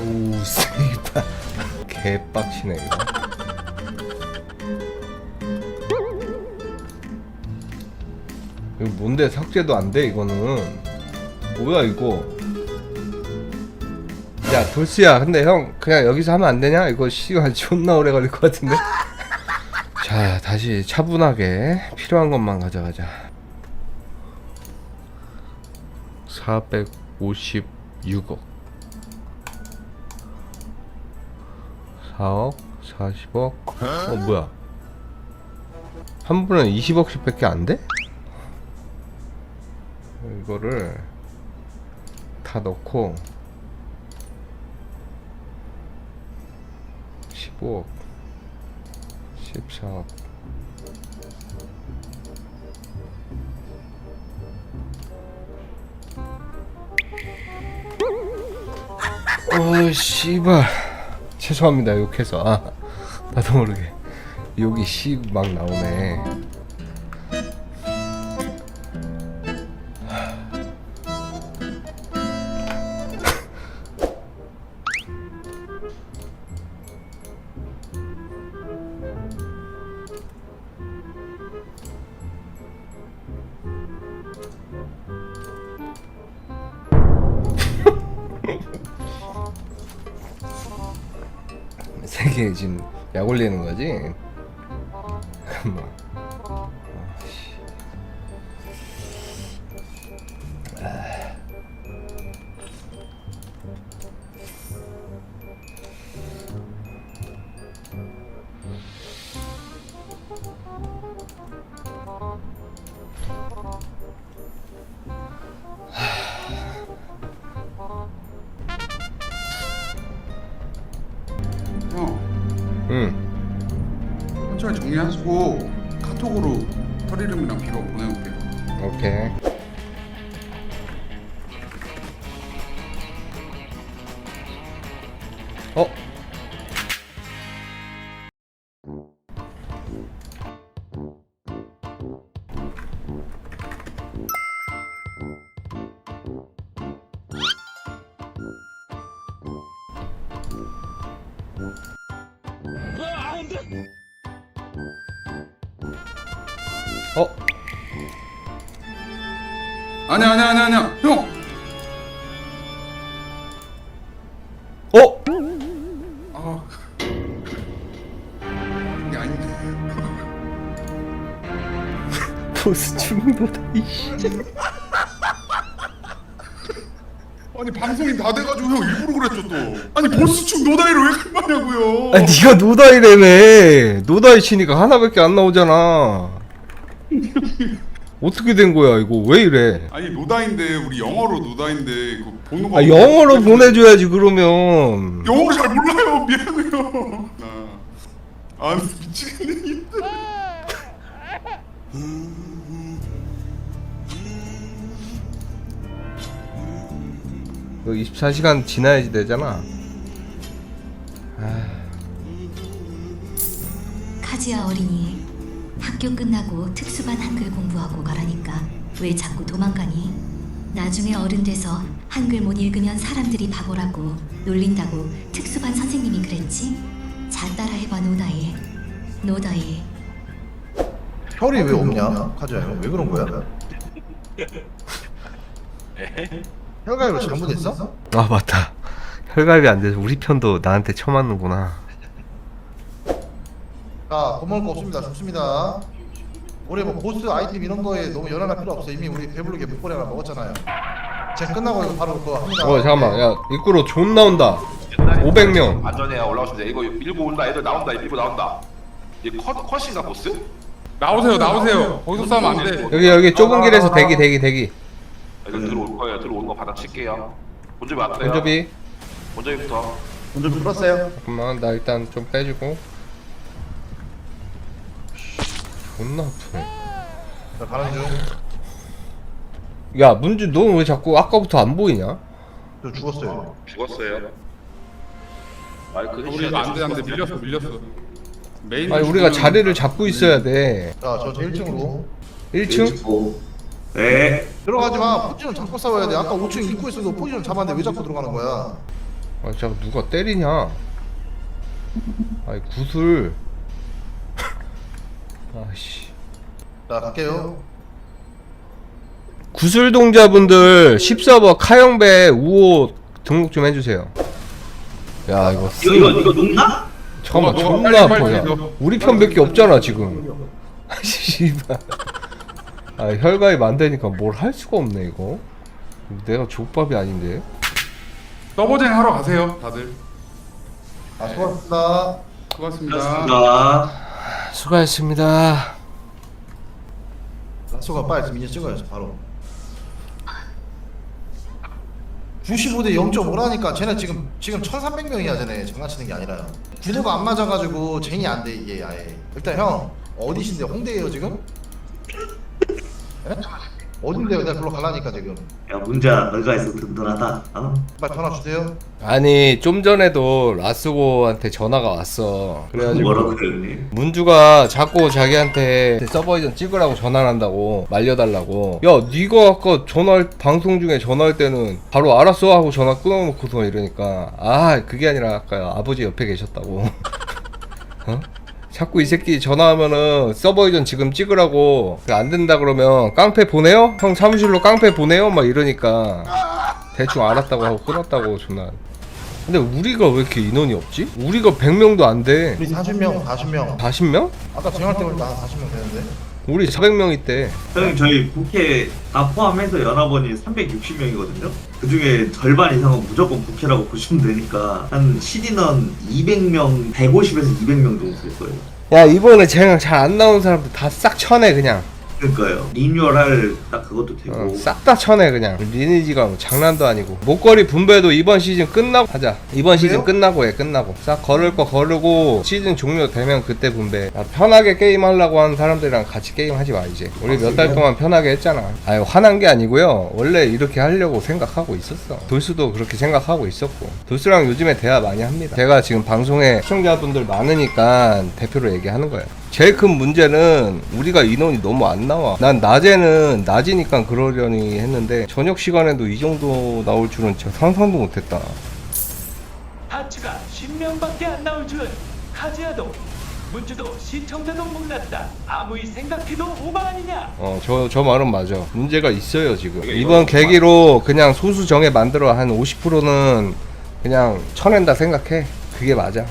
아우 씨발 개빡치네 이거. 이거 뭔데? 삭제도 안 돼 이거는. 뭐야 이거? 야 돌스야 근데 형 그냥 여기서 하면 안 되냐? 이거 시간 존나 오래 걸릴 것 같은데? 자 다시 차분하게 필요한 것만 가져가자. 456억 4억 40억? 어 뭐야? 한 분은 20억씩 밖에 안 돼? 이거를 다 넣고 15억 14억. 어 씨발 죄송합니다. 욕해서. 아, 나도 모르게. 욕이 씨 막 나오네 지금 약 올리는 거지? 뭐. 아, 응 천천히 정리하시고 카톡으로 털 이름이랑 비번 보내볼게요. 오케이 어? 어? 아니야, 아니야, 아니야, 아니야, 형. 어? 아, 이게 아닌데. 보스 중보다 이씨 아니 방송이 다 돼가지고 형 일부러 그랬죠 또. 아니 보스축 노다이를 왜 갈마냐고요. 아 니가 노다이래매 노다이 치니까 하나밖에 안 나오잖아 어떻게 된 거야 이거 왜 이래 아니 노다인데 우리 영어로 노다인데 그 보는 거. 아 영어로 보내줘야지 그러면 영어를 잘 몰라요. 미안해요. 아, 아 미치겠네. 너 24시간 지나야지 되잖아 카지야 어린이 학교 끝나고 특수반 한글 공부하고 가라니까 왜 자꾸 도망가니? 나중에 어른 돼서 한글 못 읽으면 사람들이 바보라고 놀린다고 특수반 선생님이 그랬지? 자 따라 해봐 노다이 노다이 혈이 왜 없냐? 카즈야 형, 왜 그런 거야? 혈가이로 잘못했어? 아 맞다 혈갑이 안 돼서 우리 편도 나한테 쳐맞는구나 자, 겁먹을 거 없습니다. 좋습니다. 우리 뭐 보스 아이템 이런 거에 너무 연연할 필요 없어. 이미 우리 배부르게 목걸이 하나 먹었잖아요. 제 끝나고 이거 바로 그거 합니다. 어 잠깐만 야 입구로 존 나온다 500명 안전해야 올라오시면 돼. 이거 밀고 온다. 애들 나온다. 밀고 나온다. 이 컷, 컷인가 보스? 나오세요 나오세요 거기서 싸우면 안돼 여기 여기 좁은 길에서 대기 대기 대기 애들 들어올 거예요. 들어오는 거 받아칠게요. 본점이 왔어요. 본조비 본점부터. 먼저 불었어요. 잠깐만 나 일단 좀 빼주고 존나 아프네 자, 가는 중. 야 문주 너왜 자꾸 아까부터 안 보이냐? 저 죽었어요. 죽었어요. 마이크 우리 이거 안돼 안돼 밀렸어 밀렸어 메인 아니 우리가 자리를 잡고 있어야 돼 자, 저제 1층으로 1층? 네. 들어가지 마. 포지션 잡고 싸워야 돼. 아까 5층 입구에서도 포지션 잡았는데 왜 자꾸 들어가는 거야? 아 진짜 누가 때리냐 아이 구슬 아씨. 자, 갈게요. 구슬 동자분들 10서버 카영배 우호 등록 좀 해주세요. 야 이거 쓰 이거 이거 이거 녹나? 잠깐만 너가 존나 빨리 빨리 아파야 해줘. 우리 편밖에 없잖아 지금. 씨발. 아 혈가입 안 되니까 뭘 할 수가 없네 이거. 내가 족밥이 아닌데. 서버쟁 하러 가세요 다들. 아, 수고하셨습니다. 수고하셨습니다. 자, 수고하셨습니다 라소가 빨리 지금 이제 찍어야죠, 바로. 95대 0.5라니까 쟤네 지금 지금 1300명이야 쟤네 장난치는 게 아니라요 구도가 안 맞아가지고 쟁이 안 돼 이게 아예 일단 형 어디신데 홍대예요 지금? 예? 어딘데요 내가 글로 갈라니까 지금 야 문자 너가 있어 든든하다. 어? 빨리 전화 주세요 아니 좀 전에도 라스고한테 전화가 왔어 그래가지고 뭐라고 그랬니? 문주가 자꾸 자기한테 서버 이전 찍으라고 전화를 한다고 말려달라고 야 니가 아까 전화할 방송 중에 전화할 때는 바로 알았어 하고 전화 끊어놓고서 이러니까 아 그게 아니라 아까 아버지 옆에 계셨다고 어? 자꾸 이 새끼 전화하면은 서버 이전 지금 찍으라고 안 된다 그러면 깡패 보내요? 형 사무실로 깡패 보내요? 막 이러니까 대충 알았다고 하고 끊었다고 전화 근데 우리가 왜 이렇게 인원이 없지? 우리가 100명도 안돼 우리 40명 40명 40명? 아까 정할 때 보니까 한 40명 되는데 우리 400명 있대. 형님 저희 국회 다 포함해서 연합원이 360명이거든요. 그 중에 절반 이상은 무조건 국회라고 보시면 되니까 한 신인원 200명, 150에서 200명 정도 될 거예요. 야 이번에 쟤랑 잘안 나온 사람들 다 싹 쳐내 그냥. 그러니까요. 리뉴얼할 딱 그것도 되고. 어, 싹다 쳐내 그냥. 리니지가 뭐 장난도 아니고. 목걸이 분배도 이번 시즌 끝나고 하자. 이번 시즌 그래요? 끝나고 해 끝나고. 싹 걸을 거 거르고 시즌 종료되면 그때 분배. 야, 편하게 게임 하려고 하는 사람들이랑 같이 게임 하지 마 이제. 우리 몇 달 동안 편하게 했잖아. 아유 화난 게 아니고요. 원래 이렇게 하려고 생각하고 있었어. 돌수도 그렇게 생각하고 있었고. 돌수랑 요즘에 대화 많이 합니다. 제가 지금 방송에 시청자분들 많으니까 대표로 얘기하는 거예요. 제일 큰 문제는 우리가 인원이 너무 안 나와. 난 낮에는 낮이니까 그러려니 했는데 저녁 시간에도 이 정도 나올 줄은 제가 상상도 못했다. 하츠가 10명밖에 안 나올 줄은 카즈야도 문주도 시청자도 몰랐다 아무리 생각해도 오바 아니냐 어, 저, 저 말은 맞아. 문제가 있어요, 지금. 이번 계기로 그냥 소수 정예 만들어 한 50%는 그냥 쳐낸다 생각해. 그게 맞아.